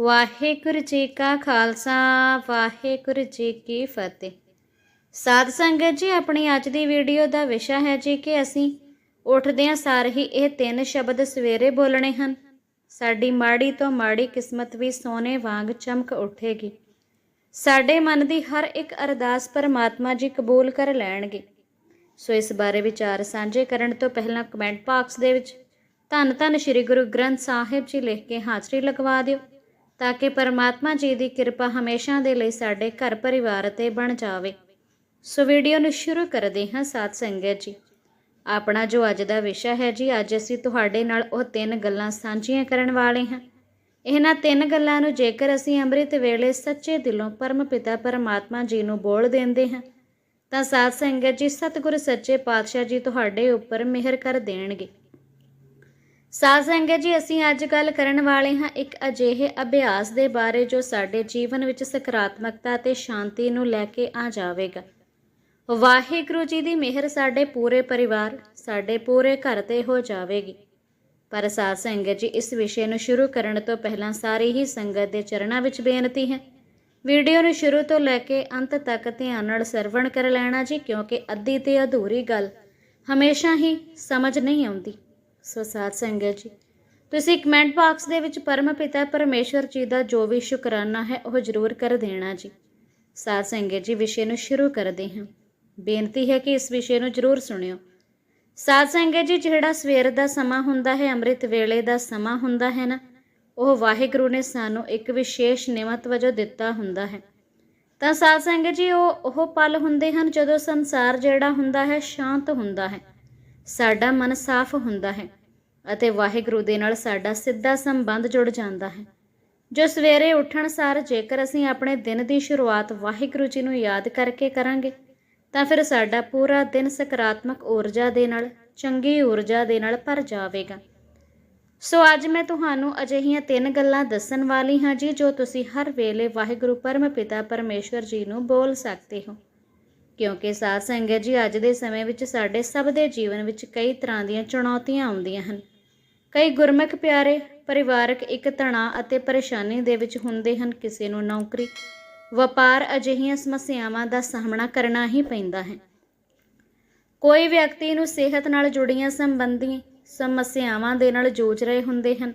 ਵਾਹਿਗੁਰੂ ਜੀ ਕਾ ਖਾਲਸਾ, ਵਾਹਿਗੁਰੂ ਜੀ ਕੀ ਫਤਿਹ। ਸਾਧ ਸੰਗਤ ਜੀ, ਆਪਣੀ ਅੱਜ ਦੀ ਵੀਡੀਓ ਦਾ ਵਿਸ਼ਾ ਹੈ ਜੀ ਕਿ ਅਸੀਂ ਉੱਠਦਿਆਂ ਸਾਰ ਹੀ ਇਹ ਤਿੰਨ ਸ਼ਬਦ ਸਵੇਰੇ ਬੋਲਣੇ ਹਨ। ਸਾਡੀ ਮਾੜੀ ਤੋਂ ਮਾੜੀ ਕਿਸਮਤ ਵੀ ਸੋਨੇ ਵਾਂਗ ਚਮਕ ਉੱਠੇਗੀ। ਸਾਡੇ ਮਨ ਦੀ ਹਰ ਇੱਕ ਅਰਦਾਸ ਪਰਮਾਤਮਾ ਜੀ ਕਬੂਲ ਕਰ ਲੈਣਗੇ। ਸੋ ਇਸ ਬਾਰੇ ਵਿਚਾਰ ਸਾਂਝੇ ਕਰਨ ਤੋਂ ਪਹਿਲਾਂ ਕਮੈਂਟ ਬਾਕਸ ਦੇ ਵਿੱਚ ਧੰਨ ਧੰਨ ਸ੍ਰੀ ਗੁਰੂ ਗ੍ਰੰਥ ਸਾਹਿਬ ਜੀ ਲਿਖ ਕੇ ਹਾਜ਼ਰੀ ਲਗਵਾ ਦਿਓ। ਤਾਂ ਕਿ ਪਰਮਾਤਮਾ ਜੀ ਦੀ ਕਿਰਪਾ ਹਮੇਸ਼ਾ ਦੇ ਲਈ ਸਾਡੇ ਘਰ ਪਰਿਵਾਰ ਤੇ ਬਣ ਜਾਵੇ। ਸੋ ਵੀਡੀਓ ਨੂੰ ਸ਼ੁਰੂ ਕਰਦੇ ਹਾਂ ਸਾਧ ਸੰਗਤ ਜੀ। ਆਪਣਾ ਜੋ ਅੱਜ ਦਾ ਵਿਸ਼ਾ ਹੈ ਜੀ, ਅੱਜ ਅਸੀਂ ਤੁਹਾਡੇ ਨਾਲ ਉਹ ਤਿੰਨ ਗੱਲਾਂ ਸਾਂਝੀਆਂ ਕਰਨ ਵਾਲੇ ਹਾਂ। ਇਹਨਾਂ ਤਿੰਨ ਗੱਲਾਂ ਨੂੰ ਜੇਕਰ ਅਸੀਂ ਅੰਮ੍ਰਿਤ ਵੇਲੇ ਸੱਚੇ ਦਿਲੋਂ ਪਰਮ ਪਿਤਾ ਪਰਮਾਤਮਾ ਜੀ ਨੂੰ ਬੋਲ ਦਿੰਦੇ ਹਾਂ, ਤਾਂ ਸਾਧ ਸੰਗਤ ਜੀ, ਸਤਿਗੁਰ ਸੱਚੇ ਪਾਤਸ਼ਾਹ ਜੀ ਤੁਹਾਡੇ ਉੱਪਰ ਮਿਹਰ ਕਰ ਦੇਣਗੇ। ਸਾਧ ਸੰਗਤ ਜੀ, ਅਸੀਂ ਅੱਜ ਗੱਲ ਕਰਨ ਵਾਲੇ ਹਾਂ ਇੱਕ ਅਜਿਹੇ ਅਭਿਆਸ ਦੇ ਬਾਰੇ ਜੋ ਸਾਡੇ ਜੀਵਨ ਵਿੱਚ ਸਕਾਰਾਤਮਕਤਾ ਤੇ ਸ਼ਾਂਤੀ ਨੂੰ ਲੈ ਕੇ ਆ ਜਾਵੇਗਾ। ਵਾਹਿਗੁਰੂ ਜੀ ਦੀ ਮਿਹਰ ਸਾਡੇ ਪੂਰੇ ਪਰਿਵਾਰ, ਸਾਡੇ ਪੂਰੇ ਘਰ ਤੇ ਹੋ ਜਾਵੇਗੀ। ਪਰ ਸਾਧ ਸੰਗਤ ਜੀ, ਇਸ ਵਿਸ਼ੇ ਨੂੰ ਸ਼ੁਰੂ ਕਰਨ ਤੋਂ ਪਹਿਲਾਂ ਸਾਰੀ ਹੀ ਸੰਗਤ ਦੇ ਚਰਨਾਂ ਵਿੱਚ ਬੇਨਤੀ ਹੈ। ਵੀਡੀਓ ਨੂੰ ਸ਼ੁਰੂ ਤੋਂ ਲੈ ਕੇ ਅੰਤ ਤੱਕ ਧਿਆਨ ਨਾਲ ਸਰਵਣ ਕਰ ਲੈਣਾ ਜੀ, ਕਿਉਂਕਿ ਅੱਧੀ ਤੇ ਅਧੂਰੀ ਗੱਲ ਹਮੇਸ਼ਾ ਹੀ ਸਮਝ ਨਹੀਂ ਆਉਂਦੀ। ਸੋ ਸਾਧ ਸੰਗਤ ਜੀ। ਤੁਸੀਂ ਕਮੈਂਟ ਬਾਕਸ ਦੇ ਵਿੱਚ ਪਰਮ ਪਿਤਾ ਪਰਮੇਸ਼ਵਰ ਜੀ ਦਾ ਜੋ ਵੀ ਸ਼ੁਕਰਾਨਾ ਹੈ, ਉਹ ਜ਼ਰੂਰ ਕਰ ਦੇਣਾ ਜੀ। ਸਾਧ ਸੰਗਤ ਜੀ, ਵਿਸ਼ੇ ਨੂੰ ਸ਼ੁਰੂ ਕਰਦੇ ਹਾਂ। ਬੇਨਤੀ ਹੈ ਕਿ ਇਸ ਵਿਸ਼ੇ ਨੂੰ ਜ਼ਰੂਰ ਸੁਣਿਓ। ਸਾਧ ਸੰਗਤ ਜੀ, ਜਿਹੜਾ ਸਵੇਰ ਦਾ ਸਮਾਂ ਹੁੰਦਾ ਹੈ, ਅੰਮ੍ਰਿਤ ਵੇਲੇ ਦਾ ਸਮਾਂ ਹੁੰਦਾ ਹੈ ਨਾ, ਉਹ ਵਾਹਿਗੁਰੂ ਨੇ ਸਾਨੂੰ ਇੱਕ ਵਿਸ਼ੇਸ਼ ਨਿਮਤ ਵਜੋਂ ਦਿੱਤਾ ਹੁੰਦਾ ਹੈ। ਤਾਂ ਸਾਧ ਸੰਗਤ ਜੀ, ਉਹ ਉਹ ਪਲ ਹੁੰਦੇ ਹਨ ਜਦੋਂ ਸੰਸਾਰ ਜਿਹੜਾ ਹੁੰਦਾ ਹੈ, ਸ਼ਾਂਤ ਹੁੰਦਾ ਹੈ। ਸਾਡਾ ਮਨ ਸਾਫ਼ ਹੁੰਦਾ ਹੈ। ਅਤੇ ਵਾਹਿਗੁਰੂ ਦੇ ਨਾਲ ਸਾਡਾ ਸਿੱਧਾ ਸੰਬੰਧ ਜੁੜ ਜਾਂਦਾ ਹੈ। ਜੋ ਸਵੇਰੇ ਉੱਠਣ ਸਾਰ ਜੇਕਰ ਅਸੀਂ ਆਪਣੇ ਦਿਨ ਦੀ ਸ਼ੁਰੂਆਤ ਵਾਹਿਗੁਰੂ ਜੀ ਨੂੰ ਯਾਦ ਕਰਕੇ ਕਰਾਂਗੇ, ਤਾਂ ਫਿਰ ਸਾਡਾ ਪੂਰਾ ਦਿਨ ਸਕਾਰਾਤਮਕ ਊਰਜਾ ਦੇ ਨਾਲ, ਚੰਗੀ ਊਰਜਾ ਦੇ ਨਾਲ ਭਰ ਜਾਵੇਗਾ। ਸੋ ਅੱਜ ਮੈਂ ਤੁਹਾਨੂੰ ਅਜਿਹੀਆਂ ਤਿੰਨ ਗੱਲਾਂ ਦੱਸਣ ਵਾਲੀ ਹਾਂ ਜੀ, ਜੋ ਤੁਸੀਂ ਹਰ ਵੇਲੇ ਵਾਹਿਗੁਰੂ ਪਰਮ ਪਿਤਾ ਪਰਮੇਸ਼ਵਰ ਜੀ ਨੂੰ ਬੋਲ ਸਕਦੇ ਹੋ। ਕਿਉਂਕਿ ਸਾਧ ਸੰਗਤ ਜੀ, ਅੱਜ ਦੇ ਸਮੇਂ ਵਿੱਚ ਸਾਡੇ ਸਭ ਦੇ ਜੀਵਨ ਵਿੱਚ ਕਈ ਤਰ੍ਹਾਂ ਦੀਆਂ ਚੁਣੌਤੀਆਂ ਆਉਂਦੀਆਂ ਹਨ। ਕਈ ਗੁਰਮੁਖ ਪਿਆਰੇ ਪਰਿਵਾਰਕ ਇੱਕ ਤਣਾਅ ਅਤੇ ਪਰੇਸ਼ਾਨੀ ਦੇ ਵਿੱਚ ਹੁੰਦੇ ਹਨ। ਕਿਸੇ ਨੂੰ ਨੌਕਰੀ, ਵਪਾਰ ਅਜਿਹੀਆਂ ਸਮੱਸਿਆਵਾਂ ਦਾ ਸਾਹਮਣਾ ਕਰਨਾ ਹੀ ਪੈਂਦਾ ਹੈ। ਕੋਈ ਵਿਅਕਤੀ ਨੂੰ ਸਿਹਤ ਨਾਲ ਜੁੜੀਆਂ ਸੰਬੰਧੀ ਸਮੱਸਿਆਵਾਂ ਦੇ ਨਾਲ ਜੂਝ ਰਹੇ ਹੁੰਦੇ ਹਨ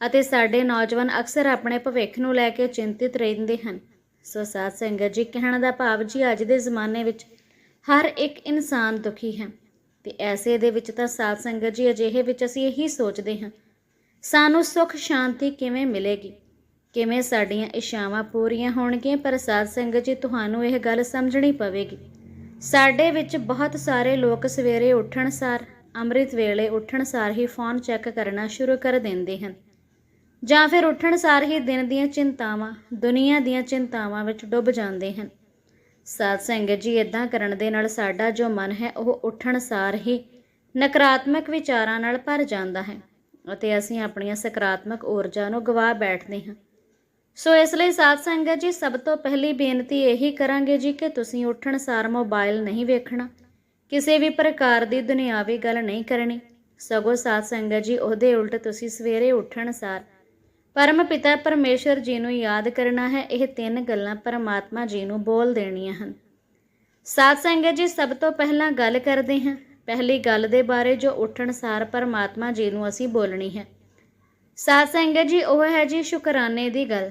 ਅਤੇ ਸਾਡੇ ਨੌਜਵਾਨ ਅਕਸਰ ਆਪਣੇ ਭਵਿੱਖ ਨੂੰ ਲੈ ਕੇ ਚਿੰਤਿਤ ਰਹਿੰਦੇ ਹਨ। ਸੋ ਸਾਧ ਸੰਗਤ ਜੀ, ਕਹਿਣ ਦਾ ਭਾਵ ਜੀ, ਅੱਜ ਦੇ ਜ਼ਮਾਨੇ ਵਿੱਚ ਹਰ ਇੱਕ ਇਨਸਾਨ ਦੁਖੀ ਹੈ। ਤੇ ਐਸੇ ਦੇ ਵਿੱਚ ਤਾਂ ਸਾਧ ਸੰਗਤ ਜੀ ਅਜਿਹੇ ਵਿੱਚ ਅਸੀਂ ਇਹੀ ਸੋਚਦੇ ਹਾਂ। ਸਾਨੂੰ ਸੁੱਖ, ਸ਼ਾਂਤੀ ਕਿਵੇਂ ਮਿਲੇਗੀ? ਕਿਵੇਂ ਸਾਡੀਆਂ ਇਸ਼ਾਵਾਂ ਪੂਰੀਆਂ ਹੋਣਗੀਆਂ, ਪਰ ਸਾਧ ਸੰਗਤ ਜੀ ਤੁਹਾਨੂੰ ਇਹ ਗੱਲ ਸਮਝਣੀ ਪਵੇਗੀ। ਸਾਡੇ ਵਿੱਚ ਬਹੁਤ ਸਾਰੇ ਲੋਕ ਸਵੇਰੇ ਉੱਠਣ ਸਾਰ, ਅੰਮ੍ਰਿਤ ਵੇਲੇ ਉੱਠਣ ਸਾਰ ਹੀ ਫੋਨ ਚੈੱਕ ਕਰਨਾ ਸ਼ੁਰੂ ਕਰ ਦਿੰਦੇ ਹਨ। ਜਾਂ ਫਿਰ ਉੱਠਣ ਸਾਰ ਹੀ ਦਿਨ ਦੀਆਂ ਚਿੰਤਾਵਾਂ, ਦੁਨੀਆ ਦੀਆਂ ਚਿੰਤਾਵਾਂ ਵਿੱਚ ਡੁੱਬ ਜਾਂਦੇ ਹਨ। ਸਾਧ ਸੰਗਤ ਜੀ ਇਦਾਂ ਕਰਨ ਦੇ ਨਾਲ ਸਾਡਾ ਜੋ ਮਨ ਹੈ, ਉਹ ਉੱਠਣ ਸਾਰ ਹੀ ਨਕਾਰਾਤਮਕ ਵਿਚਾਰਾਂ ਨਾਲ ਭਰ ਜਾਂਦਾ ਹੈ ਅਤੇ ਅਸੀਂ ਆਪਣੀਆਂ ਸਕਾਰਾਤਮਕ ਊਰਜਾ ਨੂੰ ਗਵਾ ਬੈਠਦੇ ਹਾਂ। ਸੋ ਇਸ ਲਈ ਸਾਧ ਸੰਗਤ ਜੀ, ਸਭ ਤੋਂ ਪਹਿਲੀ ਬੇਨਤੀ ਇਹੀ ਕਰਾਂਗੇ ਜੀ ਕਿ ਤੁਸੀਂ ਉੱਠਣ ਸਾਰ ਮੋਬਾਈਲ ਨਹੀਂ ਵੇਖਣਾ, ਕਿਸੇ ਵੀ ਪ੍ਰਕਾਰ ਦੀ ਦੁਨਿਆਵੀ ਗੱਲ ਨਹੀਂ ਕਰਨੀ। ਸਗੋਂ ਸਾਧ ਸੰਗਤ ਜੀ, ਉਹਦੇ ਉਲਟ ਤੁਸੀਂ ਸਵੇਰੇ ਉੱਠਣ ਸਾਰ ਪਰਮ ਪਿਤਾ ਪਰਮੇਸ਼ਰ ਜੀ ਨੂੰ ਯਾਦ ਕਰਨਾ ਹੈ, ਇਹ ਤਿੰਨ ਗੱਲਾਂ ਪਰਮਾਤਮਾ ਜੀ ਨੂੰ ਬੋਲ ਦੇਣੀਆਂ ਹਨ। ਸਾਧ ਸੰਗਤ ਜੀ, ਸਭ ਤੋਂ ਪਹਿਲਾਂ ਗੱਲ ਕਰਦੇ ਹਾਂ। ਪਹਿਲੀ ਗੱਲ ਦੇ ਬਾਰੇ ਜੋ ਉੱਠਣ ਸਾਰ ਪਰਮਾਤਮਾ ਜੀ ਨੂੰ ਅਸੀਂ ਬੋਲਣੀ ਹੈ। ਸਾਧ ਸੰਗਤ ਜੀ, ਉਹ ਹੈ ਜੀ ਸ਼ੁਕਰਾਨੇ ਦੀ ਗੱਲ।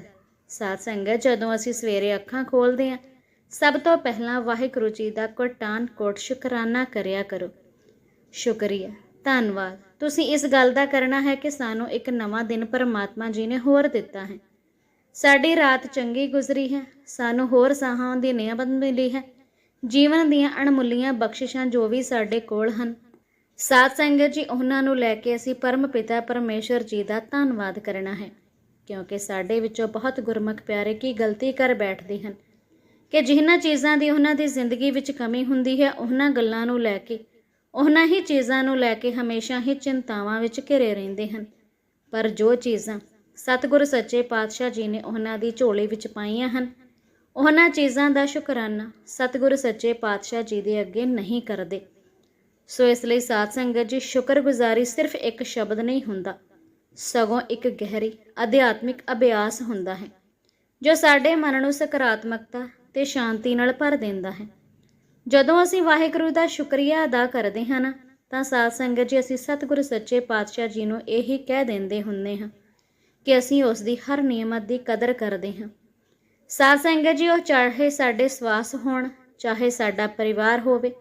ਸਾਧ ਸੰਗਤ ਜਦੋਂ ਅਸੀਂ ਸਵੇਰੇ ਅੱਖਾਂ ਖੋਲਦੇ ਹਾਂ, ਸਭ ਤੋਂ ਪਹਿਲਾਂ ਵਾਹਿਗੁਰੂ ਜੀ ਦਾ ਕੋਟਾਨ ਕੋਟ ਸ਼ੁਕਰਾਨਾ ਕਰਿਆ ਕਰੋ। ਸ਼ੁਕਰੀਆ, ਧੰਨਵਾਦ। ਤੁਸੀਂ ਇਸ ਗੱਲ ਦਾ ਕਰਨਾ ਹੈ ਕਿ ਸਾਨੂੰ ਇੱਕ ਨਵਾਂ ਦਿਨ ਪਰਮਾਤਮਾ ਜੀ ਨੇ ਹੋਰ ਦਿੱਤਾ ਹੈ। ਸਾਡੀ ਰਾਤ ਚੰਗੀ ਗੁਜ਼ਰੀ ਹੈ, ਸਾਨੂੰ ਹੋਰ ਸਾਹਾਂ ਦੀ ਨਿਆਮਤ ਮਿਲੀ ਹੈ। ਜੀਵਨ ਦੀਆਂ ਅਣਮੁੱਲੀਆਂ ਬਖਸ਼ਿਸ਼ਾਂ ਜੋ ਵੀ ਸਾਡੇ ਕੋਲ ਹਨ, ਸਾਧ ਸੰਗਤ ਜੀ, ਉਹਨਾਂ ਨੂੰ ਲੈ ਕੇ ਅਸੀਂ ਪਰਮ ਪਿਤਾ ਪਰਮੇਸ਼ਰ ਜੀ ਦਾ ਧੰਨਵਾਦ ਕਰਨਾ ਹੈ। ਕਿਉਂਕਿ ਸਾਡੇ ਵਿੱਚੋਂ ਬਹੁਤ ਗੁਰਮੁਖ ਪਿਆਰੇ ਕੀ ਗਲਤੀ ਕਰ ਬੈਠਦੇ ਹਨ ਕਿ ਜਿਨ੍ਹਾਂ ਚੀਜ਼ਾਂ ਦੀ ਉਹਨਾਂ ਦੀ ਜ਼ਿੰਦਗੀ ਵਿੱਚ ਕਮੀ ਹੁੰਦੀ ਹੈ, ਉਹਨਾਂ ਗੱਲਾਂ ਨੂੰ ਲੈ ਕੇ ਉਹਨਾਂ ਹੀ ਚੀਜ਼ਾਂ ਨੂੰ ਲੈ ਕੇ ਹਮੇਸ਼ਾ ਹੀ ਚਿੰਤਾਵਾਂ ਵਿੱਚ ਘਿਰੇ ਰਹਿੰਦੇ ਹਨ। ਪਰ ਜੋ ਚੀਜ਼ਾਂ ਸਤਿਗੁਰ ਸੱਚੇ ਪਾਤਸ਼ਾਹ ਜੀ ਨੇ ਉਹਨਾਂ ਦੀ ਝੋਲੀ ਵਿੱਚ ਪਾਈਆਂ ਹਨ, ਉਹਨਾਂ ਚੀਜ਼ਾਂ ਦਾ ਸ਼ੁਕਰਾਨਾ ਸਤਿਗੁਰ ਸੱਚੇ ਪਾਤਸ਼ਾਹ ਜੀ ਦੇ ਅੱਗੇ ਨਹੀਂ ਕਰਦੇ। ਸੋ ਇਸ ਲਈ ਸਾਧ ਸੰਗਤ ਜੀ, ਸ਼ੁਕਰਗੁਜ਼ਾਰੀ ਸਿਰਫ ਇੱਕ ਸ਼ਬਦ ਨਹੀਂ ਹੁੰਦਾ, ਸਗੋਂ ਇੱਕ ਗਹਿਰੀ ਅਧਿਆਤਮਿਕ ਅਭਿਆਸ ਹੁੰਦਾ ਹੈ, ਜੋ ਸਾਡੇ ਮਨ ਨੂੰ ਸਕਾਰਾਤਮਕਤਾ ਤੇ ਸ਼ਾਂਤੀ ਨਾਲ ਭਰ ਦਿੰਦਾ ਹੈ। ਜਦੋਂ ਅਸੀਂ ਵਾਹਿਗੁਰੂ ਦਾ ਸ਼ੁਕਰੀਆ ਅਦਾ ਕਰਦੇ ਹਾਂ ਨਾ, ਤਾਂ ਸਾਧ ਸੰਗਤ ਜੀ, ਅਸੀਂ ਸਤਿਗੁਰੂ ਸੱਚੇ ਪਾਤਸ਼ਾਹ ਜੀ ਨੂੰ ਇਹੀ ਕਹਿ ਦਿੰਦੇ ਹੁੰਦੇ ਹਾਂ ਕਿ ਅਸੀਂ ਉਸ ਦੀ ਹਰ ਨਿਯਮਤ ਦੀ ਕਦਰ ਕਰਦੇ ਹਾਂ। ਸਾਧ ਸੰਗਤ ਜੀ, ਉਹ ਚਾਹੇ ਸਾਡੇ ਸਵਾਸ ਹੋਣ, ਚਾਹੇ ਸਾਡਾ ਪਰਿਵਾਰ ਹੋਵੇ,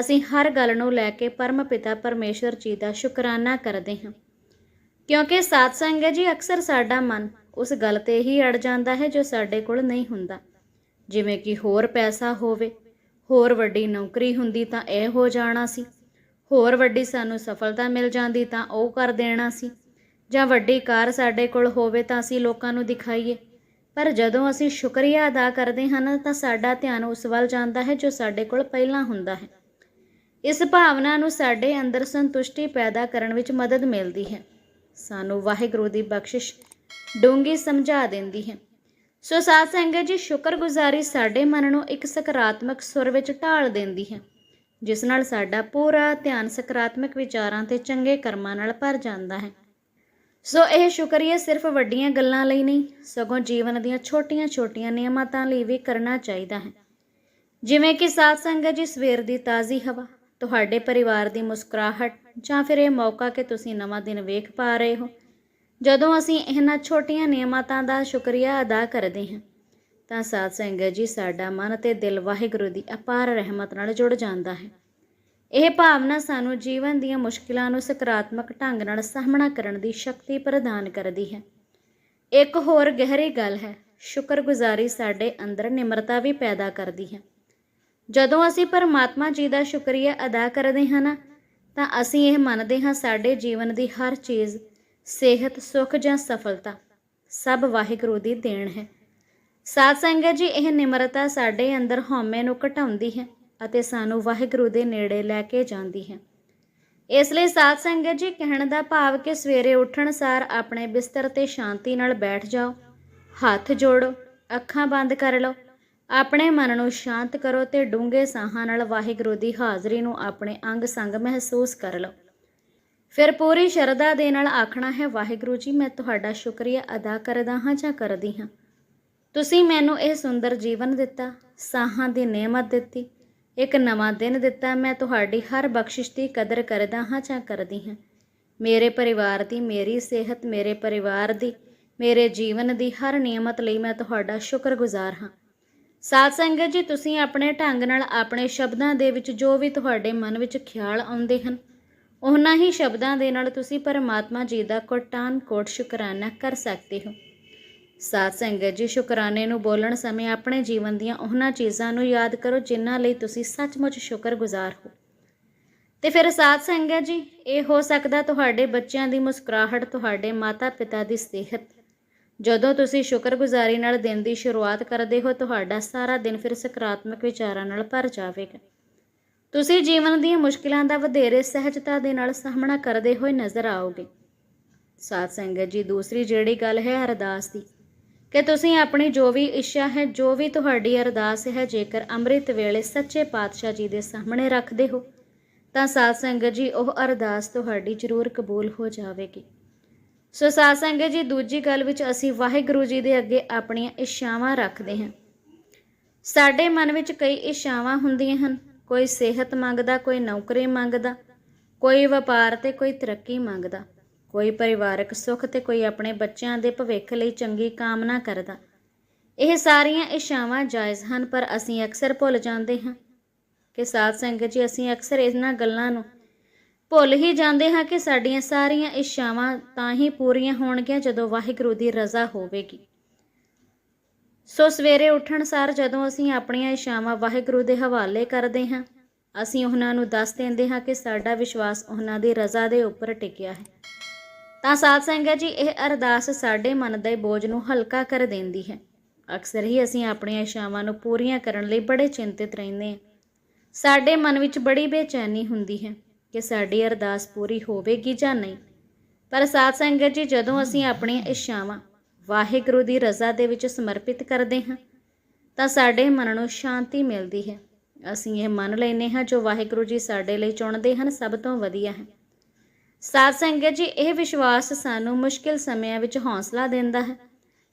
ਅਸੀਂ ਹਰ ਗੱਲ ਨੂੰ ਲੈ ਕੇ ਪਰਮ ਪਿਤਾ ਪਰਮੇਸ਼ਵਰ ਜੀ ਦਾ ਸ਼ੁਕਰਾਨਾ ਕਰਦੇ ਹਾਂ। ਕਿਉਂਕਿ ਸਾਧ ਸੰਗਤ ਜੀ, ਅਕਸਰ ਸਾਡਾ ਮਨ ਉਸ ਗੱਲ ਤੇ ਹੀ ਅੜ ਜਾਂਦਾ ਹੈ ਜੋ ਸਾਡੇ ਕੋਲ ਨਹੀਂ ਹੁੰਦਾ। ਜਿਵੇਂ ਕਿ ਹੋਰ ਪੈਸਾ ਹੋਵੇ ਹੋਰ ਵੱਡੀ ਨੌਕਰੀ ਹੁੰਦੀ ਤਾਂ ਇਹ ਹੋ ਜਾਣਾ ਸੀ। ਹੋਰ ਵੱਡੀ ਸਾਨੂੰ ਸਫਲਤਾ ਮਿਲ ਜਾਂਦੀ ਤਾਂ ਉਹ ਕਰ ਦੇਣਾ ਸੀ। ਜਾਂ ਵੱਡੀ ਕਾਰ ਸਾਡੇ ਕੋਲ ਹੋਵੇ ਤਾਂ ਅਸੀਂ ਲੋਕਾਂ ਨੂੰ ਦਿਖਾਈਏ। ਪਰ ਜਦੋਂ ਅਸੀਂ ਸ਼ੁਕਰੀਆ ਅਦਾ ਕਰਦੇ ਹਾਂ ਤਾਂ ਸਾਡਾ ਧਿਆਨ ਉਸ ਵੱਲ ਜਾਂਦਾ ਹੈ ਜੋ ਸਾਡੇ ਕੋਲ ਪਹਿਲਾਂ ਹੁੰਦਾ ਹੈ। ਇਸ ਭਾਵਨਾ ਨੂੰ ਸਾਡੇ ਅੰਦਰ ਸੰਤੁਸ਼ਟੀ ਪੈਦਾ ਕਰਨ ਵਿੱਚ ਮਦਦ ਮਿਲਦੀ ਹੈ। ਸਾਨੂੰ ਵਾਹਿਗੁਰੂ ਦੀ ਬਖਸ਼ਿਸ਼ ਡੂੰਗੀ ਸਮਝਾ ਦਿੰਦੀ ਹੈ। ਸੋ ਸਾਧ ਸੰਗਤ ਜੀ, ਸ਼ੁਕਰਗੁਜ਼ਾਰੀ ਸਾਡੇ ਮਨ ਨੂੰ ਇੱਕ ਸਕਾਰਾਤਮਕ ਸੁਰ ਵਿੱਚ ਢਾਲ ਦਿੰਦੀ ਹੈ, ਜਿਸ ਨਾਲ ਸਾਡਾ ਪੂਰਾ ਧਿਆਨ ਸਕਾਰਾਤਮਕ ਵਿਚਾਰਾਂ ਤੇ ਚੰਗੇ ਕਰਮਾਂ ਨਾਲ ਭਰ ਜਾਂਦਾ ਹੈ। ਸੋ ਇਹ ਸ਼ੁਕਰੀਆ ਸਿਰਫ ਵੱਡੀਆਂ ਗੱਲਾਂ ਲਈ ਨਹੀਂ, ਸਗੋਂ ਜੀਵਨ ਦੀਆਂ ਛੋਟੀਆਂ-ਛੋਟੀਆਂ ਨਿਯਮਤਾਂ ਲਈ ਵੀ ਕਰਨਾ ਚਾਹੀਦਾ ਹੈ। ਜਿਵੇਂ ਕਿ ਸਾਧ ਸੰਗਤ ਜੀ, ਸਵੇਰ ਦੀ ਤਾਜ਼ੀ ਹਵਾ, ਤੁਹਾਡੇ ਪਰਿਵਾਰ ਦੀ ਮੁਸਕਰਾਹਟ ਜਾਂ ਫਿਰ ਇਹ ਮੌਕਾ ਕਿ ਤੁਸੀਂ ਨਵਾਂ ਦਿਨ ਵੇਖ ਪਾ ਰਹੇ ਹੋ ਜਦੋਂ ਅਸੀਂ ਇਹਨਾਂ ਛੋਟੀਆਂ ਨਿਯਮਤਾਂ ਦਾ ਸ਼ੁਕਰੀਆ ਅਦਾ ਕਰਦੇ ਹਾਂ, ਤਾਂ ਸਾਧ ਸੰਗਤ ਜੀ ਸਾਡਾ ਮਨ ਤੇ ਦਿਲ ਵਾਹਿਗੁਰੂ ਦੀ ਅਪਾਰ ਰਹਿਮਤ ਨਾਲ ਜੁੜ ਜਾਂਦਾ ਹੈ। ਇਹ ਭਾਵਨਾ ਸਾਨੂੰ ਜੀਵਨ ਦੀਆਂ ਮੁਸ਼ਕਿਲਾਂ ਨੂੰ ਸਕਾਰਾਤਮਕ ਢੰਗ ਨਾਲ ਸਾਹਮਣਾ ਕਰਨ ਦੀ ਸ਼ਕਤੀ ਪ੍ਰਦਾਨ ਕਰਦੀ ਹੈ। ਇੱਕ ਹੋਰ ਗਹਿਰੀ ਗੱਲ ਹੈ, ਸ਼ੁਕਰਗੁਜ਼ਾਰੀ ਸਾਡੇ ਅੰਦਰ ਨਿਮਰਤਾ ਵੀ ਪੈਦਾ ਕਰਦੀ ਹੈ। ਜਦੋਂ ਅਸੀਂ ਪਰਮਾਤਮਾ ਜੀ ਦਾ ਸ਼ੁਕਰੀਆ ਅਦਾ ਕਰਦੇ ਹਾਂ ਨਾ, ਤਾਂ ਅਸੀਂ ਇਹ ਮੰਨਦੇ ਹਾਂ ਸਾਡੇ ਜੀਵਨ ਦੀ ਹਰ ਚੀਜ਼ ਸਿਹਤ, ਸੁੱਖ ਜਾਂ ਸਫਲਤਾ, ਸਭ ਵਾਹਿਗੁਰੂ ਦੀ ਦੇਣ ਹੈ। ਸਾਧ ਸੰਗਤ ਜੀ, ਇਹ ਨਿਮਰਤਾ ਸਾਡੇ ਅੰਦਰ ਹਉਮੈ ਨੂੰ ਘਟਾਉਂਦੀ ਹੈ ਅਤੇ ਸਾਨੂੰ ਵਾਹਿਗੁਰੂ ਦੇ ਨੇੜੇ ਲੈ ਕੇ ਜਾਂਦੀ ਹੈ। ਇਸ ਲਈ ਸਾਧ ਸੰਗਤ ਜੀ, ਕਹਿਣ ਦਾ ਭਾਵ ਕਿ ਸਵੇਰੇ ਉੱਠਣ ਸਾਰ ਆਪਣੇ ਬਿਸਤਰ ਤੇ ਸ਼ਾਂਤੀ ਨਾਲ ਬੈਠ ਜਾਓ, ਹੱਥ ਜੋੜੋ, ਅੱਖਾਂ ਬੰਦ ਕਰ ਲਓ, ਆਪਣੇ ਮਨ ਨੂੰ ਸ਼ਾਂਤ ਕਰੋ ਤੇ ਡੂੰਘੇ ਸਾਹਾਂ ਨਾਲ ਵਾਹਿਗੁਰੂ ਦੀ ਹਾਜ਼ਰੀ ਨੂੰ ਆਪਣੇ ਅੰਗ ਸੰਗ ਮਹਿਸੂਸ ਕਰ ਲਓ। ਫਿਰ ਪੂਰੀ ਸ਼ਰਧਾ ਦੇ ਨਾਲ ਆਖਣਾ ਹੈ, ਵਾਹਿਗੁਰੂ ਜੀ, ਮੈਂ ਤੁਹਾਡਾ ਸ਼ੁਕਰੀਆ ਅਦਾ ਕਰਦਾ ਹਾਂ ਜਾਂ ਕਰਦੀ ਹਾਂ। ਤੁਸੀਂ ਮੈਨੂੰ ਇਹ ਸੁੰਦਰ ਜੀਵਨ ਦਿੱਤਾ, ਸਾਹਾਂ ਦੀ ਨਿਯਮਤ ਦਿੱਤੀ, ਇੱਕ ਨਵਾਂ ਦਿਨ ਦਿੱਤਾ, ਮੈਂ ਤੁਹਾਡੀ ਹਰ ਬਖਸ਼ਿਸ਼ ਦੀ ਕਦਰ ਕਰਦਾ ਹਾਂ ਜਾਂ ਕਰਦੀ ਹਾਂ। ਮੇਰੇ ਪਰਿਵਾਰ ਦੀ ਮੇਰੀ ਸਿਹਤ, ਮੇਰੇ ਪਰਿਵਾਰ ਦੀ, ਮੇਰੇ ਜੀਵਨ ਦੀ ਹਰ ਨਿਯਮਤ ਲਈ ਮੈਂ ਤੁਹਾਡਾ ਸ਼ੁਕਰਗੁਜ਼ਾਰ ਹਾਂ। ਸਾਧ ਸੰਗਤ ਜੀ, ਤੁਸੀਂ ਆਪਣੇ ਢੰਗ ਨਾਲ ਆਪਣੇ ਸ਼ਬਦਾਂ ਦੇ ਵਿੱਚ ਜੋ ਵੀ ਤੁਹਾਡੇ ਮਨ ਵਿੱਚ ਖਿਆਲ ਆਉਂਦੇ ਹਨ ਉਹਨਾਂ ਹੀ ਸ਼ਬਦਾਂ ਦੇ ਨਾਲ ਤੁਸੀਂ ਪਰਮਾਤਮਾ ਜੀ ਦਾ ਕੋਟਾਨ ਕੋਟ ਸ਼ੁਕਰਾਨਾ ਕਰ ਸਕਦੇ ਹੋ। ਸਾਧ ਸੰਗਤ ਜੀ, ਸ਼ੁਕਰਾਨੇ ਨੂੰ ਬੋਲਣ ਸਮੇਂ ਆਪਣੇ ਜੀਵਨ ਦੀਆਂ ਉਹਨਾਂ ਚੀਜ਼ਾਂ ਨੂੰ ਯਾਦ ਕਰੋ ਜਿਨ੍ਹਾਂ ਲਈ ਤੁਸੀਂ ਸੱਚਮੁੱਚ ਸ਼ੁਕਰਗੁਜ਼ਾਰ ਹੋ। ਤੇ ਫਿਰ ਸਾਧ ਸੰਗਤ ਜੀ, ਇਹ ਹੋ ਸਕਦਾ ਤੁਹਾਡੇ ਬੱਚਿਆਂ ਦੀ ਮੁਸਕਰਾਹਟ, ਤੁਹਾਡੇ ਮਾਤਾ-ਪਿਤਾ ਦੀ ਸਿਹਤ। ਜਦੋਂ ਤੁਸੀਂ ਸ਼ੁਕਰਗੁਜ਼ਾਰੀ ਨਾਲ ਦਿਨ ਦੀ ਸ਼ੁਰੂਆਤ ਕਰਦੇ ਹੋ, ਤੁਹਾਡਾ ਸਾਰਾ ਦਿਨ ਫਿਰ ਸਕਾਰਾਤਮਕ ਵਿਚਾਰਾਂ ਨਾਲ ਭਰ ਜਾਵੇਗਾ। ਤੁਸੀਂ ਜੀਵਨ ਦੀਆਂ ਮੁਸ਼ਕਿਲਾਂ ਦਾ ਵਧੇਰੇ ਸਹਿਜਤਾ ਦੇ ਨਾਲ ਸਾਹਮਣਾ ਕਰਦੇ ਹੋਏ ਨਜ਼ਰ ਆਓਗੇ। ਸਾਧ ਸੰਗਤ ਜੀ, ਦੂਸਰੀ ਜਿਹੜੀ ਗੱਲ ਹੈ, ਅਰਦਾਸ ਦੀ। ਕਿ ਤੁਸੀਂ ਆਪਣੀ ਜੋ ਵੀ ਇੱਛਾ ਹੈ, ਜੋ ਵੀ ਤੁਹਾਡੀ ਅਰਦਾਸ ਹੈ, ਜੇਕਰ ਅੰਮ੍ਰਿਤ ਵੇਲੇ ਸੱਚੇ ਪਾਤਸ਼ਾਹ ਜੀ ਦੇ ਸਾਹਮਣੇ ਰੱਖਦੇ ਹੋ, ਤਾਂ ਸਾਧ ਸੰਗਤ ਜੀ, ਉਹ ਅਰਦਾਸ ਤੁਹਾਡੀ ਜ਼ਰੂਰ ਕਬੂਲ ਹੋ ਜਾਵੇਗੀ। ਸੋ ਸਾਧ ਸੰਗਤ ਜੀ, ਦੂਜੀ ਗੱਲ ਵਿੱਚ ਅਸੀਂ ਵਾਹਿਗੁਰੂ ਜੀ ਦੇ ਅੱਗੇ ਆਪਣੀਆਂ ਇੱਛਾਵਾਂ ਰੱਖਦੇ ਹਾਂ। ਸਾਡੇ ਮਨ ਵਿੱਚ ਕਈ ਇੱਛਾਵਾਂ ਹੁੰਦੀਆਂ ਹਨ। ਕੋਈ ਸਿਹਤ ਮੰਗਦਾ, ਕੋਈ ਨੌਕਰੀ ਮੰਗਦਾ, ਕੋਈ ਵਪਾਰ ਤੇ ਕੋਈ ਤਰੱਕੀ ਮੰਗਦਾ, ਕੋਈ ਪਰਿਵਾਰਕ ਸੁੱਖ ਤੇ ਕੋਈ ਆਪਣੇ ਬੱਚਿਆਂ ਦੇ ਭਵਿੱਖ ਲਈ ਚੰਗੀ ਕਾਮਨਾ ਕਰਦਾ। ਇਹ ਸਾਰੀਆਂ ਇੱਛਾਵਾਂ ਜਾਇਜ਼ ਹਨ, ਪਰ ਅਸੀਂ ਅਕਸਰ ਭੁੱਲ ਜਾਂਦੇ ਹਾਂ ਕਿ ਸਾਧ ਸੰਗਤ ਜੀ, ਅਸੀਂ ਅਕਸਰ ਇਹਨਾਂ ਗੱਲਾਂ ਨੂੰ ਭੁੱਲ ਹੀ ਜਾਂਦੇ ਹਾਂ ਕਿ ਸਾਡੀਆਂ ਸਾਰੀਆਂ ਇੱਛਾਵਾਂ ਤਾਂ ਹੀ ਪੂਰੀਆਂ ਹੋਣਗੀਆਂ ਜਦੋਂ ਵਾਹਿਗੁਰੂ ਦੀ ਰਜ਼ਾ ਹੋਵੇਗੀ। ਸੋ ਸਵੇਰੇ ਉੱਠਣ ਸਾਰ ਜਦੋਂ ਅਸੀਂ ਆਪਣੀਆਂ ਇੱਛਾਵਾਂ ਵਾਹਿਗੁਰੂ ਦੇ ਹਵਾਲੇ ਕਰਦੇ ਹਾਂ, ਅਸੀਂ ਉਹਨਾਂ ਨੂੰ ਦੱਸ ਦਿੰਦੇ ਹਾਂ ਕਿ ਸਾਡਾ ਵਿਸ਼ਵਾਸ ਉਹਨਾਂ ਦੀ ਰਜ਼ਾ ਦੇ ਉੱਪਰ ਟਿਕਿਆ ਹੈ। ਤਾਂ ਸਾਧ ਸੰਗਤ ਜੀ, ਇਹ ਅਰਦਾਸ ਸਾਡੇ ਮਨ ਦੇ ਬੋਝ ਨੂੰ ਹਲਕਾ ਕਰ ਦਿੰਦੀ ਹੈ। ਅਕਸਰ ਹੀ ਅਸੀਂ ਆਪਣੀਆਂ ਇੱਛਾਵਾਂ ਨੂੰ ਪੂਰੀਆਂ ਕਰਨ ਲਈ ਬੜੇ ਚਿੰਤਿਤ ਰਹਿੰਦੇ ਹਾਂ। ਸਾਡੇ ਮਨ ਵਿੱਚ ਬੜੀ ਬੇਚੈਨੀ ਹੁੰਦੀ ਹੈ ਕਿ ਸਾਡੀ ਅਰਦਾਸ ਪੂਰੀ ਹੋਵੇਗੀ ਜਾਂ ਨਹੀਂ। ਪਰ ਸਾਧ ਸੰਗਤ ਜੀ, ਜਦੋਂ ਅਸੀਂ ਆਪਣੀਆਂ ਇੱਛਾਵਾਂ ਵਾਹਿਗੁਰੂ ਦੀ ਰਜ਼ਾ ਦੇ ਵਿੱਚ ਸਮਰਪਿਤ ਕਰਦੇ ਹਾਂ, ਤਾਂ ਸਾਡੇ ਮਨ ਨੂੰ ਸ਼ਾਂਤੀ ਮਿਲਦੀ ਹੈ। ਅਸੀਂ ਇਹ ਮੰਨ ਲੈਨੇ ਹਾਂ ਜੋ ਵਾਹਿਗੁਰੂ ਜੀ ਸਾਡੇ ਲਈ ਚੁਣਦੇ ਹਨ, ਸਭ ਤੋਂ ਵਧੀਆ ਹੈ। ਸਾਧ ਸੰਗਤ ਜੀ, ਇਹ ਵਿਸ਼ਵਾਸ ਸਾਨੂੰ ਮੁਸ਼ਕਿਲ ਸਮਿਆਂ ਵਿੱਚ ਹੌਸਲਾ ਦਿੰਦਾ ਹੈ।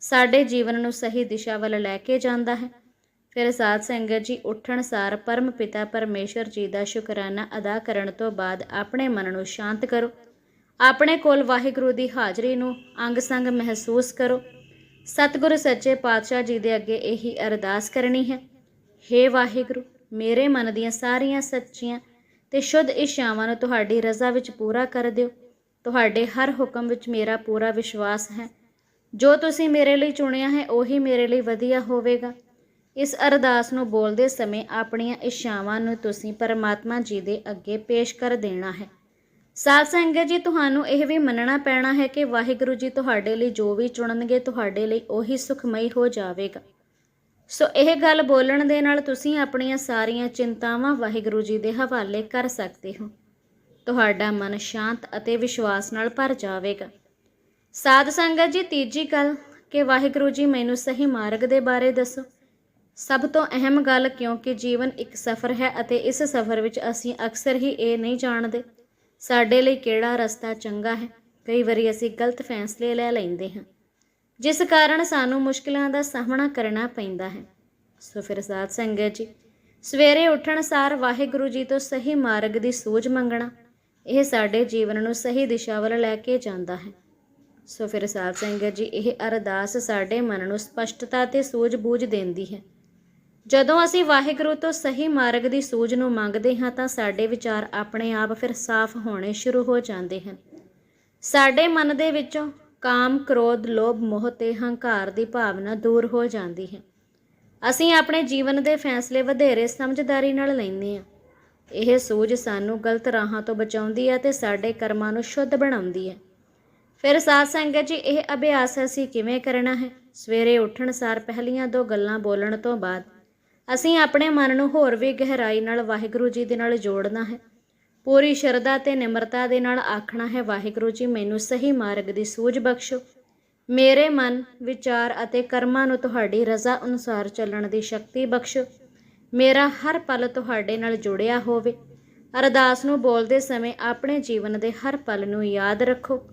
ਸਾਡੇ ਜੀਵਨ ਨੂੰ ਸਹੀ ਦਿਸ਼ਾ ਵੱਲ ਲੈ ਕੇ ਜਾਂਦਾ ਹੈ। ਫਿਰ ਸਾਧ ਸੰਗਤ ਜੀ, ਉੱਠਣ ਸਾਰ ਪਰਮ ਪਿਤਾ ਪਰਮੇਸ਼ਰ ਜੀ ਦਾ ਸ਼ੁਕਰਾਨਾ ਅਦਾ ਕਰਨ ਤੋਂ ਬਾਅਦ ਆਪਣੇ ਮਨ ਨੂੰ ਸ਼ਾਂਤ ਕਰੋ। ਆਪਣੇ ਕੋਲ ਵਾਹਿਗੁਰੂ ਦੀ ਹਾਜ਼ਰੀ ਨੂੰ ਅੰਗ ਸੰਗ ਮਹਿਸੂਸ ਕਰੋ। ਸਤਿਗੁਰੂ ਸੱਚੇ ਪਾਤਸ਼ਾਹ ਜੀ ਦੇ ਅੱਗੇ ਇਹੀ ਅਰਦਾਸ ਕਰਨੀ ਹੈ। हे ਵਾਹਿਗੁਰੂ, ਮੇਰੇ ਮਨ ਦੀਆਂ ਸਾਰੀਆਂ ਸੱਚੀਆਂ ਤੇ ਸ਼ੁੱਧ ਇੱਛਾਵਾਂ ਨੂੰ ਤੁਹਾਡੀ ਰਜ਼ਾ ਵਿੱਚ ਪੂਰਾ ਕਰ ਦਿਓ। ਤੁਹਾਡੇ ਹਰ ਹੁਕਮ ਵਿੱਚ ਮੇਰਾ ਪੂਰਾ ਵਿਸ਼ਵਾਸ ਹੈ। ਜੋ ਤੁਸੀਂ ਮੇਰੇ ਲਈ ਚੁਣਿਆ ਹੈ, ਉਹੀ ਮੇਰੇ ਲਈ ਵਧੀਆ ਹੋਵੇਗਾ। ਇਸ ਅਰਦਾਸ ਨੂੰ ਬੋਲਦੇ ਸਮੇਂ ਆਪਣੀਆਂ ਇੱਛਾਵਾਂ ਨੂੰ ਤੁਸੀਂ ਪਰਮਾਤਮਾ ਜੀ ਦੇ ਅੱਗੇ ਪੇਸ਼ ਕਰ ਦੇਣਾ ਹੈ। ਸਾਧ ਸੰਗਤ ਜੀ, ਤੁਹਾਨੂੰ ਇਹ ਵੀ ਮੰਨਣਾ ਪੈਣਾ ਹੈ ਕਿ ਵਾਹਿਗੁਰੂ ਜੀ ਤੁਹਾਡੇ ਲਈ ਜੋ ਵੀ ਚੁਣਨਗੇ, ਤੁਹਾਡੇ ਲਈ ਉਹੀ ਸੁਖਮਈ ਹੋ ਜਾਵੇਗਾ। ਸੋ ਇਹ ਗੱਲ ਬੋਲਣ ਦੇ ਨਾਲ ਤੁਸੀਂ ਆਪਣੀਆਂ ਸਾਰੀਆਂ ਚਿੰਤਾਵਾਂ ਵਾਹਿਗੁਰੂ ਜੀ ਦੇ ਹਵਾਲੇ ਕਰ ਸਕਦੇ ਹੋ। ਤੁਹਾਡਾ ਮਨ ਸ਼ਾਂਤ ਅਤੇ ਵਿਸ਼ਵਾਸ ਨਾਲ ਭਰ ਜਾਵੇਗਾ। ਸਾਧ ਸੰਗਤ ਜੀ, ਤੀਜੀ ਗੱਲ ਕਿ ਵਾਹਿਗੁਰੂ ਜੀ ਮੈਨੂੰ ਸਹੀ ਮਾਰਗ ਦੇ ਬਾਰੇ ਦੱਸੋ। ਸਭ ਤੋਂ ਅਹਿਮ ਗੱਲ ਕਿਉਂਕਿ ਜੀਵਨ ਇੱਕ ਸਫ਼ਰ ਹੈ ਅਤੇ ਇਸ ਸਫ਼ਰ ਵਿੱਚ ਅਸੀਂ ਅਕਸਰ ਹੀ ਇਹ ਨਹੀਂ ਜਾਣਦੇ। ਸਾਡੇ ਲਈ ਕਿਹੜਾ ਰਸਤਾ ਚੰਗਾ ਹੈ? ਕਈ ਵਾਰੀ ਅਸੀਂ ਗਲਤ ਫੈਸਲੇ ਲੈ ਲੈਂਦੇ ਹਾਂ। ਜਿਸ ਕਾਰਨ ਸਾਨੂੰ ਮੁਸ਼ਕਲਾਂ ਦਾ ਸਾਹਮਣਾ ਕਰਨਾ ਪੈਂਦਾ ਹੈ। ਸੋ ਫਿਰ ਸਾਧ ਸੰਗਤ ਜੀ, ਸਵੇਰੇ ਉੱਠਣ ਸਾਰ ਵਾਹਿਗੁਰੂ ਜੀ ਤੋਂ ਸਹੀ ਮਾਰਗ ਦੀ ਸੂਝ ਮੰਗਣਾ, ਇਹ ਸਾਡੇ ਜੀਵਨ ਨੂੰ ਸਹੀ ਦਿਸ਼ਾ ਵੱਲ ਲੈ ਕੇ ਜਾਂਦਾ ਹੈ। ਸੋ ਫਿਰ ਸਾਧ ਸੰਗਤ ਜੀ, ਇਹ ਅਰਦਾਸ ਸਾਡੇ ਮਨ ਨੂੰ ਸਪਸ਼ਟਤਾ ਤੇ ਸੂਝ-ਬੂਝ ਦਿੰਦੀ ਹੈ। ਜਦੋਂ ਅਸੀਂ ਵਾਹਿਗੁਰੂ ਤੋਂ ਸਹੀ ਮਾਰਗ ਦੀ ਸੂਝ ਨੂੰ ਮੰਗਦੇ ਹਾਂ ਤਾਂ ਸਾਡੇ ਵਿਚਾਰ ਆਪਣੇ ਆਪ ਫਿਰ ਸਾਫ਼ ਹੋਣੇ ਸ਼ੁਰੂ ਹੋ ਜਾਂਦੇ ਹਨ। ਸਾਡੇ ਮਨ ਦੇ ਵਿੱਚੋਂ ਕਾਮ, ਕ੍ਰੋਧ, ਲੋਭ, ਮੋਹ ਤੇ ਹੰਕਾਰ ਦੀ ਭਾਵਨਾ ਦੂਰ ਹੋ ਜਾਂਦੀ ਹੈ। ਅਸੀਂ ਆਪਣੇ ਜੀਵਨ ਦੇ ਫੈਸਲੇ ਵਧੇਰੇ ਸਮਝਦਾਰੀ ਨਾਲ ਲੈਂਦੇ ਹਾਂ। ਇਹ ਸੂਝ ਸਾਨੂੰ ਗਲਤ ਰਾਹਾਂ ਤੋਂ ਬਚਾਉਂਦੀ ਹੈ ਤੇ ਸਾਡੇ ਕਰਮਾਂ ਨੂੰ ਸ਼ੁੱਧ ਬਣਾਉਂਦੀ ਹੈ। ਫਿਰ ਸਾਧ ਸੰਗਤ ਜੀ ਇਹ ਅਭਿਆਸ ਅਸੀਂ ਕਿਵੇਂ ਕਰਨਾ ਹੈ? ਸਵੇਰੇ ਉੱਠਣ ਸਾਰ ਪਹਿਲੀਆਂ ਦੋ ਗੱਲਾਂ ਬੋਲਣ ਤੋਂ ਬਾਅਦ ਅਸੀਂ ਆਪਣੇ ਮਨ ਨੂੰ ਹੋਰ ਵੀ ਗਹਿਰਾਈ ਨਾਲ ਵਾਹਿਗੁਰੂ ਜੀ ਦੇ ਨਾਲ ਜੋੜਨਾ ਹੈ। ਪੂਰੀ ਸ਼ਰਧਾ ਤੇ ਨਿਮਰਤਾ ਦੇ ਨਾਲ ਆਖਣਾ ਹੈ, ਵਾਹਿਗੁਰੂ ਜੀ ਮੈਨੂੰ ਸਹੀ ਮਾਰਗ ਦੀ ਸੂਝ ਬਖਸ਼ੋ। ਮੇਰੇ ਮਨ, ਵਿਚਾਰ ਅਤੇ ਕਰਮਾਂ ਨੂੰ ਤੁਹਾਡੀ ਰਜ਼ਾ ਅਨੁਸਾਰ ਚੱਲਣ ਦੀ ਸ਼ਕਤੀ ਬਖਸ਼ੋ। ਮੇਰਾ ਹਰ ਪਲ ਤੁਹਾਡੇ ਨਾਲ ਜੁੜਿਆ ਹੋਵੇ। ਅਰਦਾਸ ਨੂੰ ਬੋਲਦੇ ਸਮੇਂ ਆਪਣੇ ਜੀਵਨ ਦੇ ਹਰ ਪਲ ਨੂੰ ਯਾਦ ਰੱਖੋ।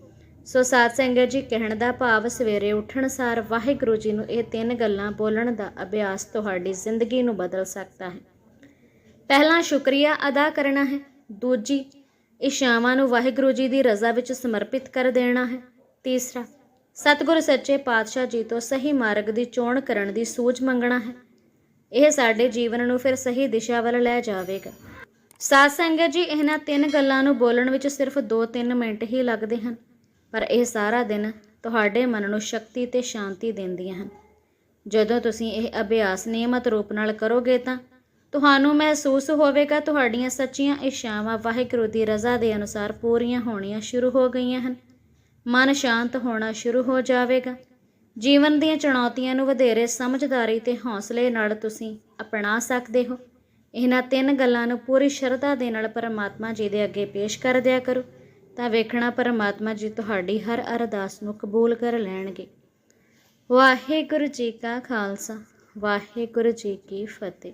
ਸੋ ਸਾਧ ਸੰਗਤ ਜੀ, ਕਹਿਣ ਦਾ ਭਾਵ ਸਵੇਰੇ ਉੱਠਣ ਸਾਰ ਵਾਹਿਗੁਰੂ ਜੀ ਨੂੰ ਇਹ ਤਿੰਨ ਗੱਲਾਂ ਬੋਲਣ ਦਾ ਅਭਿਆਸ ਤੁਹਾਡੀ ਜ਼ਿੰਦਗੀ ਨੂੰ ਬਦਲ ਸਕਦਾ ਹੈ। ਪਹਿਲਾ ਸ਼ੁਕਰੀਆ ਅਦਾ ਕਰਨਾ ਹੈ। ਦੂਜੀ ਇਸ਼ਾਵਾਂ ਨੂੰ ਵਾਹਿਗੁਰੂ ਜੀ ਦੀ ਰਜ਼ਾ ਵਿੱਚ ਸਮਰਪਿਤ ਕਰ ਦੇਣਾ ਹੈ। ਤੀਸਰਾ, ਸਤਿਗੁਰ ਸੱਚੇ ਪਾਤਸ਼ਾਹ ਜੀ ਤੋਂ ਸਹੀ ਮਾਰਗ ਦੀ ਚੋਣ ਕਰਨ ਦੀ ਸੂਝ ਮੰਗਣਾ ਹੈ। ਇਹ ਸਾਡੇ ਜੀਵਨ ਨੂੰ ਫਿਰ ਸਹੀ ਦਿਸ਼ਾ ਵੱਲ ਲੈ ਜਾਵੇਗਾ। ਸਾਧ ਸੰਗਤ ਜੀ, ਇਹਨਾਂ ਤਿੰਨ ਗੱਲਾਂ ਨੂੰ ਬੋਲਣ ਵਿੱਚ ਸਿਰਫ 2-3 ਮਿੰਟ ਹੀ ਲੱਗਦੇ ਹਨ। ਪਰ ਇਹ ਸਾਰਾ ਦਿਨ ਤੁਹਾਡੇ ਮਨ ਨੂੰ ਸ਼ਕਤੀ ਤੇ ਸ਼ਾਂਤੀ ਦਿੰਦੀਆਂ ਹਨ। ਜਦੋਂ ਤੁਸੀਂ ਇਹ ਅਭਿਆਸ ਨਿਯਮਤ ਰੂਪ ਨਾਲ ਕਰੋਗੇ ਤਾਂ ਤੁਹਾਨੂੰ ਮਹਿਸੂਸ ਹੋਵੇਗਾ ਤੁਹਾਡੀਆਂ ਸੱਚੀਆਂ ਇੱਛਾਵਾਂ ਵਾਹਿਗੁਰੂ ਦੀ ਰਜ਼ਾ ਦੇ ਅਨੁਸਾਰ ਪੂਰੀਆਂ ਹੋਣੀਆਂ ਸ਼ੁਰੂ ਹੋ ਗਈਆਂ ਹਨ। ਮਨ ਸ਼ਾਂਤ ਹੋਣਾ ਸ਼ੁਰੂ ਹੋ ਜਾਵੇਗਾ। ਜੀਵਨ ਦੀਆਂ ਚੁਣੌਤੀਆਂ ਨੂੰ ਵਧੇਰੇ ਸਮਝਦਾਰੀ ਤੇ ਹੌਸਲੇ ਨਾਲ ਤੁਸੀਂ ਅਪਣਾ ਸਕਦੇ ਹੋ। ਇਹਨਾਂ ਤਿੰਨ ਗੱਲਾਂ ਨੂੰ ਪੂਰੀ ਸ਼ਰਧਾ ਦੇ ਨਾਲ ਪਰਮਾਤਮਾ ਜੀ ਦੇ ਅੱਗੇ ਪੇਸ਼ ਕਰ ਦਿਆ ਕਰੋ। ਤਾਂ ਵੇਖਣਾ ਪਰਮਾਤਮਾ ਜੀ ਤੁਹਾਡੀ ਹਰ ਅਰਦਾਸ ਨੂੰ ਕਬੂਲ ਕਰ ਲੈਣਗੇ। ਵਾਹਿਗੁਰੂ ਜੀ ਕਾ ਖਾਲਸਾ, ਵਾਹਿਗੁਰੂ ਜੀ ਕੀ ਫਤਿਹ।